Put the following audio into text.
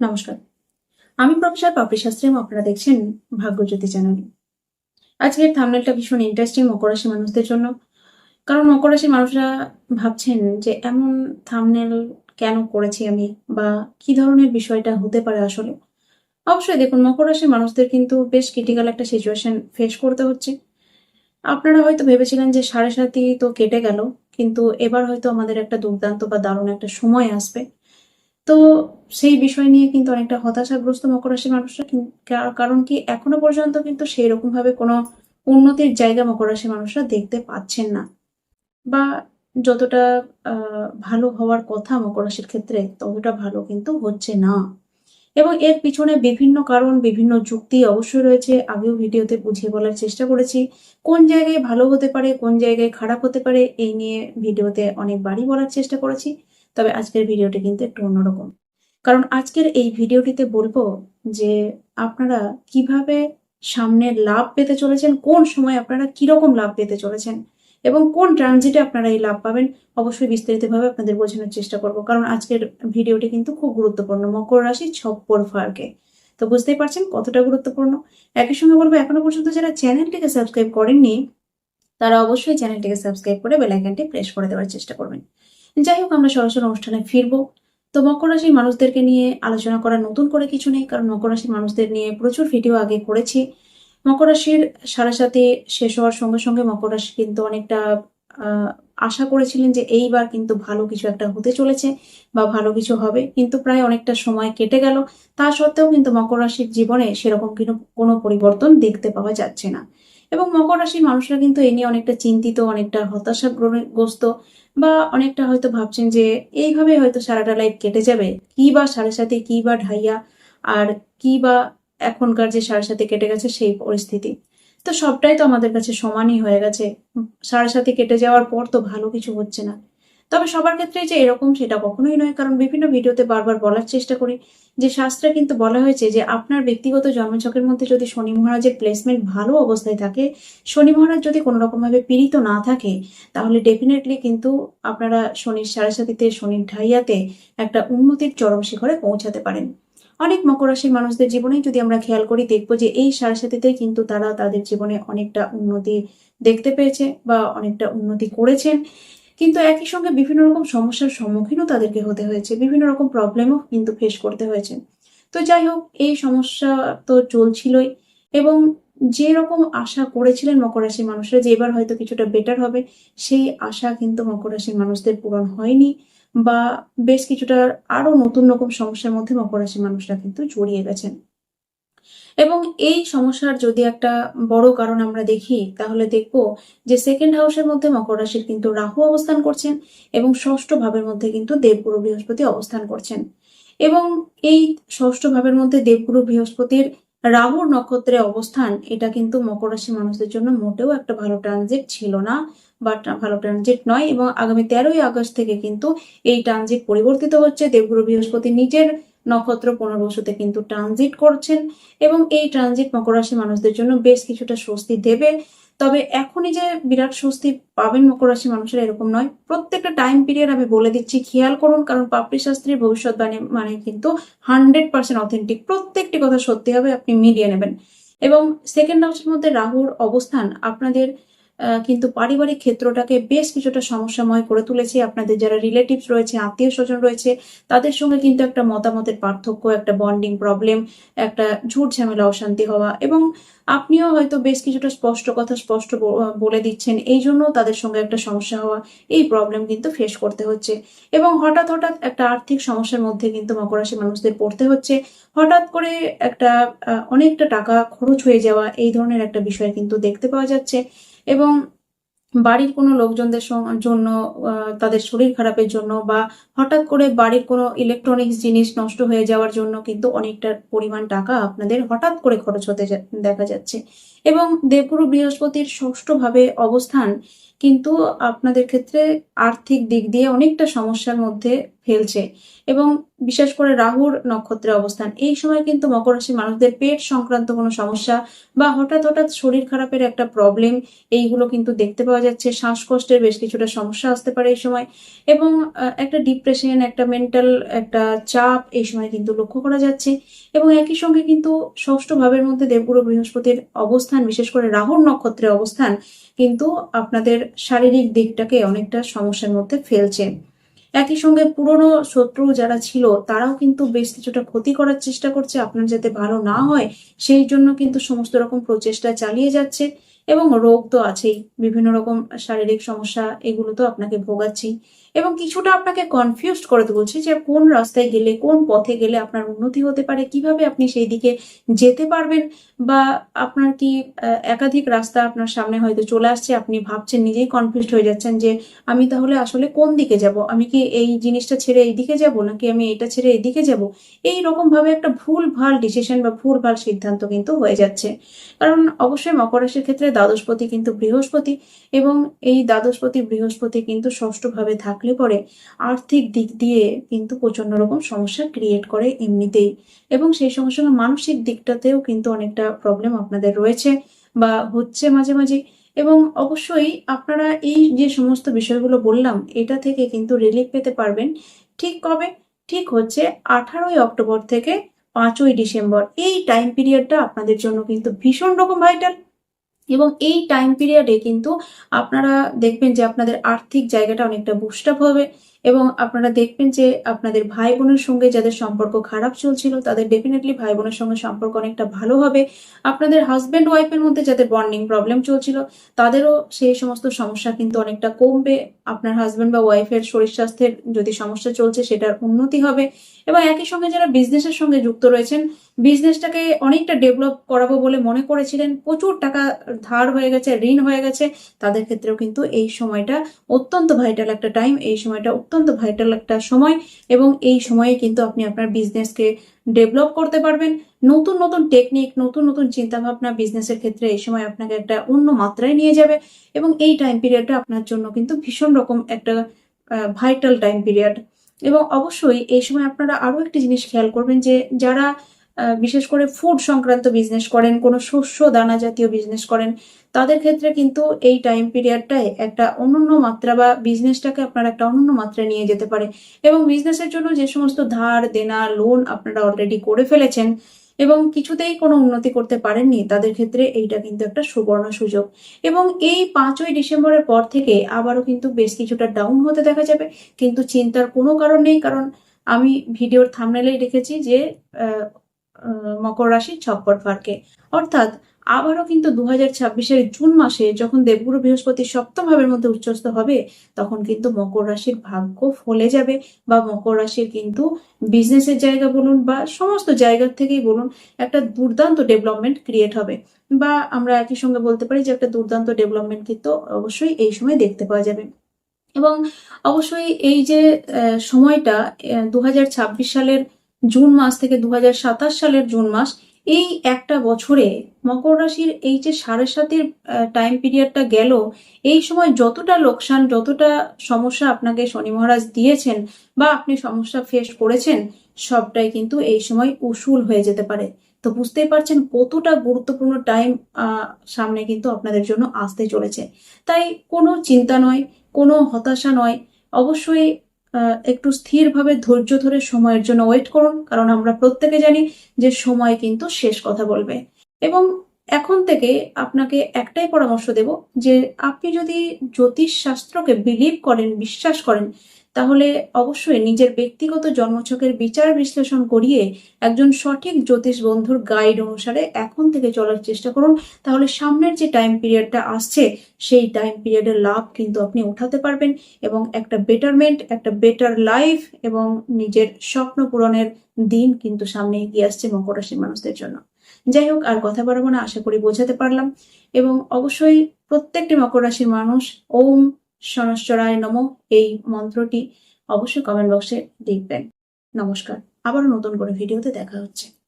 নমস্কার। আমি প্রফেসর পাপড়ি শাস্ত্রী আপনারা দেখছেন ভাগ্যজ্যোতি চ্যানেল। আজকের থামনেলটা ভীষণ ইন্টারেস্টিং মকর রাশি মানুষদের জন্য। কারণ মকর রাশির মানুষরা ভাবছেন যে এমন থামনেল কেন করেছি আমি, বা কি ধরনের বিষয়টা হতে পারে আসলে। অবশ্যই দেখুন মকর রাশির মানুষদের কিন্তু বেশ ক্রিটিক্যাল একটা সিচুয়েশন ফেস করতে হচ্ছে। আপনারা হয়তো ভেবেছিলেন যে সাড়ে সাতই তো কেটে গেল, কিন্তু এবার হয়তো আমাদের একটা দুর্দান্ত বা দারুণ একটা সময় আসবে। তো সেই বিষয় নিয়ে কিন্তু অনেকটা হতাশাগ্রস্ত মকর রাশির মানুষরা কারণ কি এখনও পর্যন্ত কিন্তু সেই রকম ভাবে কোনো উন্নতির জায়গা মকর রাশির মানুষরা দেখতে পাচ্ছেন না। বা যতটা ভালো হওয়ার কথা মকর রাশির ক্ষেত্রে ততটা ভালো কিন্তু হচ্ছে না। এবং এর পিছনে বিভিন্ন কারণ, বিভিন্ন যুক্তি অবশ্যই রয়েছে। আগেও ভিডিওতে বুঝিয়ে বলার চেষ্টা করেছি, কোন জায়গায় ভালো হতে পারে, কোন জায়গায় খারাপ হতে পারে, এই নিয়ে ভিডিওতে অনেকবারই বলার চেষ্টা করেছি। তবে আজকের ভিডিওটি কিন্তু একটু অন্যরকম। কারণ আজকের এই ভিডিওটিতে বলব যে আপনারা কীভাবে সামনে লাভ পেতে চলেছেন, কোন সময় আপনারা কীরকম লাভ পেতে চলেছেন এবং কোন ট্রানজিটে আপনারা এই লাভ পাবেন, অবশ্যই বিস্তারিতভাবে আপনাদের বোঝানোর চেষ্টা করব। কারণ আজকের ভিডিওটি কিন্তু খুব গুরুত্বপূর্ণ। মকর রাশি ছপ্পর ফারকে। তো বুঝতেই পারছেন কতটা গুরুত্বপূর্ণ। একই সঙ্গে বলব, এখনও পর্যন্ত যারা চ্যানেলটিকে সাবস্ক্রাইব করেননি, তারা অবশ্যই চ্যানেলটিকে সাবস্ক্রাইব করে বেল আইকনটি প্রেস করে দেওয়ার চেষ্টা করবেন। যাই হোক আমরা সরাসরি অনুষ্ঠানে ফিরবো। তো মকর রাশির মানুষদেরকে নিয়ে আলোচনা করার নতুন করে কিছু নেই, কারণ মকর রাশির মানুষদের নিয়ে প্রচুর ভিডিও আগে করেছি। মকর রাশির সাড়ে সাথে শেষ হওয়ার সঙ্গে সঙ্গে মকর রাশি কিন্তু অনেকটা আশা করেছিলেন যে এইবার কিন্তু ভালো কিছু একটা হতে চলেছে বা ভালো কিছু হবে। কিন্তু প্রায় অনেকটা সময় কেটে গেল। তা সত্ত্বেও কিন্তু মকর রাশির জীবনে সেরকম কিন্তু কোনো পরিবর্তন দেখতে পাওয়া যাচ্ছে না। এবং মকর রাশির মানুষরা কিন্তু এ নিয়ে অনেকটা চিন্তিত, অনেকটা হতাশাগ্রস্ত বা অনেকটা হয়তো ভাবছেন যে এইভাবে হয়তো সারাটা লাইফ কেটে যাবে। কি বা সাড়ে সাথে, কি বা ঢাইয়া, আর কি বা এখনকার যে সাড়ে সাথে কেটে গেছে সেই পরিস্থিতি। তো সবটাই তো আমাদের কাছে সমানই হয়ে গেছে। সাড়ে সাথে কেটে যাওয়ার পর তো ভালো কিছু হচ্ছে না। তবে সবার ক্ষেত্রে যে এরকম সেটা কখনোই নয়, কারণ বিভিন্ন ভিডিওতে বারবার বলার চেষ্টা করি যে শাস্ত্রে কিন্তু বলা হয়েছে যে আপনার ব্যক্তিগত জন্মছকের মধ্যে যদি শনি মহারাজের প্লেসমেন্ট ভালো অবস্থায় থাকে, শনি মহারাজ যদি কোনো রকম ভাবে পীড়িত না থাকে, তাহলে ডেফিনেটলি কিন্তু আপনারা শনির সাড়ে শনির ঢাইয়াতে একটা উন্নতির চরম শিখরে পৌঁছাতে পারেন। অনেক মকর রাশির মানুষদের জীবনে যদি আমরা খেয়াল করি, দেখব যে এই সাড়ে কিন্তু তারা তাদের জীবনে অনেকটা উন্নতি দেখতে পেয়েছে বা অনেকটা উন্নতি করেছেন। কিন্তু একই সঙ্গে বিভিন্ন রকম সমস্যার সম্মুখীনও তাদেরকে হতে হয়েছে, বিভিন্ন রকম প্রবলেমও কিন্তু ফেস করতে হয়েছে। তো যাই হোক, এই সমস্যা তো চলছিলই এবং যে রকম আশা করেছিলেন মকর রাশির মানুষরা যে এবার হয়তো কিছুটা বেটার হবে, সেই আশা কিন্তু মকর রাশির মানুষদের পূরণ হয়নি বা বেশ কিছুটা আরও নতুন রকম সমস্যার মধ্যে মকর রাশির মানুষরা কিন্তু জড়িয়ে গেছেন। এবং এই সমস্যার যদি একটা বড় কারণ আমরা দেখি, তাহলে দেখব যে সেকেন্ড হাউসের মধ্যে মকর রাশির কিন্তু রাহু অবস্থান করছেন এবং ষষ্ঠ ভাবের মধ্যে কিন্তু দেবগুরু বৃহস্পতি অবস্থান করছেন। এবং এই ষষ্ঠ ভাবের মধ্যে দেবগুরু বৃহস্পতির রাহুর নক্ষত্রে অবস্থান, এটা কিন্তু মকর রাশি মানুষদের জন্য মোটেও একটা ভালো ট্রানজিট ছিল না বা ভালো ট্রানজিট নয় এবং আগামী তেরোই আগস্ট থেকে কিন্তু এই ট্রানজিট পরিবর্তিত হচ্ছে। দেবগুরু বৃহস্পতি নিজের নক্ষত্র পুনর্বসুতে কিন্তু ট্রানজিট করছেন এবং এই ট্রানজিট মকর রাশি মানুষদের জন্য বেশ কিছুটা স্বস্তি দেবে। তবে এখনই যে বিরাট স্বস্তি পাবেন মকর রাশি মানুষেরা এরকম নয়। প্রত্যেকটা টাইম পিরিয়ড আমি বলে দিচ্ছি, খেয়াল করুন, কারণ পাপড়ি শাস্ত্রীর ভবিষ্যৎবাণী মানে কিন্তু হান্ড্রেড পার্সেন্ট অথেন্টিক প্রত্যেকটি কথা সত্যি হবে, আপনি মিলিয়ে নেবেন। এবং সেকেন্ড হাউসের মধ্যে রাহুর অবস্থান, আপনাদের কিন্তু পারিবারিক ক্ষেত্রটাকে বেশ কিছুটা সমস্যাময় করে তুলেছে। আপনাদের যারা রিলেটিভস রয়েছে, আত্মীয় স্বজন রয়েছে, তাদের সঙ্গে কিন্তু একটা মতামতের পার্থক্য, একটা বন্ডিং প্রবলেম একটা ঝুট ঝামেলা, অশান্তি হওয়া এবং আপনিও হয়তো বেশ কিছুটা স্পষ্ট কথা স্পষ্ট বলে দিচ্ছেন, এই জন্য তাদের সঙ্গে একটা সমস্যা হওয়া, এই প্রবলেম কিন্তু ফেস করতে হচ্ছে। এবং হঠাৎ হঠাৎ একটা আর্থিক সমস্যার মধ্যে কিন্তু মকর রাশি মানুষদের পড়তে হচ্ছে। হঠাৎ করে একটা অনেকটা টাকা খরচ হয়ে যাওয়া, এই ধরনের একটা বিষয় কিন্তু দেখতে পাওয়া যাচ্ছে। এবং বাড়ির কোনো লোকজনদের জন্য তাদের শরীর খারাপের জন্য বা হঠাৎ করে বাড়ির কোনো ইলেকট্রনিক্স জিনিস নষ্ট হয়ে যাওয়ার জন্য কিন্তু অনেকটা পরিমাণ টাকা আপনাদের হঠাৎ করে খরচ হতে দেখা যাচ্ছে। এবং দেবগুরু বৃহস্পতির ষষ্ঠভাবে অবস্থান কিন্তু আপনাদের ক্ষেত্রে আর্থিক দিক দিয়ে অনেকটা সমস্যার মধ্যে ফেলছে এবং বিশেষ করে রাহুর নক্ষত্রের অবস্থান। এই সময় কিন্তু মকর রাশির মানুষদের পেট সংক্রান্ত কোনো সমস্যা বা হঠাৎ হঠাৎ শরীর খারাপের একটা প্রবলেম এইগুলো কিন্তু দেখতে পাওয়া যাচ্ছে। শ্বাসকষ্টের বেশ কিছুটা সমস্যা আসতে পারে এই সময় এবং একটা ডিপ্রেশন একটা মেন্টাল একটা চাপ এই সময় কিন্তু লক্ষ্য করা যাচ্ছে এবং একই সঙ্গে কিন্তু ষষ্ঠ ভাবের মধ্যে দেবগুরু বৃহস্পতির অবস্থান বিশেষ করে রাহুর নক্ষত্রের অবস্থান, কিন্তু আপনাদের শারীরিক দিকটাকে অনেকটা সমস্যার মধ্যে ফেলছে। একই সঙ্গে পুরনো শত্রু যারা ছিল, তারাও কিন্তু বেশ কিছুটা ক্ষতি করার চেষ্টা করছে। আপনার যাতে ভালো না হয়, সেই জন্য কিন্তু সমস্ত রকম প্রচেষ্টা চালিয়ে যাচ্ছে এবং রোগ তো আছেই। বিভিন্ন রকম শারীরিক সমস্যা, এগুলো তো আপনাকে ভোগাচ্ছি এবং কিছুটা আপনাকে কনফিউজড করে তুলছে যে কোন রাস্তায় গেলে, কোন পথে গেলে আপনার উন্নতি হতে পারে, কীভাবে আপনি সেই দিকে যেতে পারবেন বা আপনার কি একাধিক রাস্তা আপনার সামনে হয়তো চলে আসছে, আপনি ভাবছেন, নিজেই কনফিউজড হয়ে যাচ্ছেন যে আমি তাহলে আসলে কোন দিকে যাব? আমি কি এই জিনিসটা ছেড়ে এই দিকে যাব, নাকি আমি এটা ছেড়ে এই দিকে যাব? এই রকম ভাবে একটা ভুল ভালো ডিসিশন বা ভুল ভালো সিদ্ধান্ত কিন্তু হয়ে যাচ্ছে। কারণ অবশ্যই মকর রাশির ক্ষেত্রে দ্বাদশপতি কিন্তু বৃহস্পতি এবং এই দ্বাদশপতি বৃহস্পতি কিন্তু ষষ্ঠ ভাবে থাকলে পরে আর্থিক দিক দিয়ে কিন্তু প্রচণ্ড রকম সমস্যা ক্রিয়েট করে এমনিতেই। এবং সেই সঙ্গে সঙ্গে মানসিক দিকটাতেও কিন্তু অনেকটা প্রবলেম আপনাদের রয়েছে বা হচ্ছে মাঝে মাঝে। এবং অবশ্যই আপনারা এই যে সমস্ত বিষয়গুলো বললাম, এটা থেকে কিন্তু রিলিফ পেতে পারবেন। ঠিক কবে? ঠিক হচ্ছে আঠারোই অক্টোবর থেকে পাঁচই ডিসেম্বর। এই টাইম পিরিয়ডটা আপনাদের জন্য কিন্তু ভীষণ রকম ভাইটাল এবং এই টাইম পিরিয়ডে কিন্তু আপনারা দেখবেন যে আপনাদের আর্থিক জায়গাটা অনেকটা বুস্ট আপ হবে। এবং আপনারা দেখবেন যে আপনাদের ভাই বোনের সঙ্গে যাদের সম্পর্ক খারাপ চলছিল, তাদের ডেফিনেটলি ভাই বোনের সঙ্গে সম্পর্ক অনেকটা ভালো হবে। আপনাদের হাজব্যান্ড ওয়াইফের মধ্যে যাদের বন্ডিং প্রবলেম চলছিল, তাদেরও সেই সমস্ত সমস্যা কিন্তু অনেকটা কমবে। আপনার হাজব্যান্ড বা ওয়াইফের শরীর স্বাস্থ্যের যদি সমস্যা চলছে, সেটার উন্নতি হবে। এবং একই সঙ্গে যারা বিজনেসের সঙ্গে যুক্ত রয়েছেন বিজনেসটাকে অনেকটা ডেভেলপ করাবো বলে মনে করেছিলেন। প্রচুর টাকা ধার হয়ে গেছে, ঋণ হয়ে গেছে। তাদের ক্ষেত্রেও কিন্তু এই সময়টা অত্যন্ত ভাইটাল একটা টাইম এই সময়টা অত্যন্ত ভাইটাল একটা সময় এবং এই সময়ে কিন্তু আপনি আপনার বিজনেসকে ডেভেলপ করতে পারবেন। নতুন নতুন টেকনিক নতুন নতুন চিন্তাভাবনা বিজনেসের ক্ষেত্রে এই সময় আপনাকে একটা অন্য মাত্রায় নিয়ে যাবে এবং এই টাইম পিরিয়ডটা আপনার জন্য কিন্তু ভীষণ রকম একটা ভাইটাল টাইম পিরিয়ড এবং অবশ্যই এই সময় আপনারা আরও একটি জিনিস খেয়াল করবেন যে যারা বিশেষ করে ফুড সংক্রান্ত বিজনেস করেন, কোনো শস্য, দানা জাতীয় বিজনেস করেন, তাদের ক্ষেত্রে কিন্তু এই টাইম পিরিয়ডটায় একটা অনন্য মাত্রা বা বিজনেসটাকে আপনারা একটা অনন্য মাত্রায় নিয়ে যেতে পারে। এবং বিজনেসের জন্য যে সমস্ত ধার, দেনা লোন আপনারা অলরেডি করে ফেলেছেন এবং কিছুতেই কোনো উন্নতি করতে পারেননি, তাদের ক্ষেত্রে এইটা কিন্তু একটা সুবর্ণ সুযোগ। এবং এই পাঁচই ডিসেম্বরের পর থেকে আবারও কিন্তু বেশ কিছুটা ডাউন হতে দেখা যাবে, কিন্তু চিন্তার কোনো কারণ নেই, কারণ আমি ভিডিওর থামনেলেই রেখেছি যে মকর রাশি ছপ্পর ফারকে অর্থাৎ আবারও কিন্তু দু হাজার ছাব্বিশের জুন মাসে যখন দেবগুরু বৃহস্পতি সপ্তম ভাবের মধ্যে উচ্চস্থ হবে, তখন কিন্তু মকর রাশির ভাগ্য ফলে যাবে বা মকর রাশির কিন্তু বিজনেসের জায়গা বলুন বা সমস্ত জায়গা থেকেই বলুন একটা দুর্দান্ত ডেভেলপমেন্ট ক্রিয়েট হবে। বা আমরা একই সঙ্গে বলতে পারি যে একটা দুর্দান্ত ডেভেলপমেন্ট কিন্তু অবশ্যই এই সময় দেখতে পাওয়া যাবে। এবং অবশ্যই এই যে সময়টা দু হাজার ছাব্বিশ সালের জুন মাস থেকে দু হাজার সাতাশ সালের জুন মাস, এই একটা বছরে মকর রাশির এই যে সাড়ে সাতের টাইম পিরিয়ডটা গেল, এই সময় যতটা লোকসান, যতটা সমস্যা আপনাকে শনি মহারাজ দিয়েছেন বা আপনি সমস্যা ফেস করেছেন, সবটাই কিন্তু এই সময় উসুল হয়ে যেতে পারে। তো বুঝতেই পারছেন কতটা গুরুত্বপূর্ণ টাইম সামনে কিন্তু আপনাদের জন্য আসতে চলেছে। তাই কোনো চিন্তা নয়, কোনো হতাশা নয়, অবশ্যই একটু স্থিরভাবে ধৈর্য ধরে সময়ের জন্য ওয়েট করুন, কারণ আমরা প্রত্যেকে জানি যে সময় কিন্তু শেষ কথা বলবে। এবং এখন থেকে আপনাকে একটাই পরামর্শ দেব যে আপনি যদি জ্যোতিষ শাস্ত্রকে বিলিভ করেন, বিশ্বাস করেন তাহলে অবশ্যই নিজের ব্যক্তিগত জন্মছকের বিচার বিশ্লেষণ করিয়ে একজন সঠিক জ্যোতিষ বন্ধুর গাইড অনুসারে এখন থেকে চলার চেষ্টা করুন। তাহলে সামনের যে টাইম পিরিয়ডটা আসছে, সেই টাইম পিরিয়ডের লাভ কিন্তু আপনি উঠাতে পারবেন এবং একটা বেটারমেন্ট একটা বেটার লাইফ এবং নিজের স্বপ্ন পূরণের দিন কিন্তু সামনে এগিয়ে আসছে মকর রাশির মানুষদের জন্য। যাই হোক, আর কথা বাড়াবো না, আশা করি বোঝাতে পারলাম। এবং অবশ্যই প্রত্যেকটি মকর রাশির মানুষ, ওম শনশ্বরায় নম। এই মন্ত্রটি অবশ্যই কমেন্ট বক্সে দেখবেন। নমস্কার। আবারও নতুন করে ভিডিওতে দেখা হচ্ছে।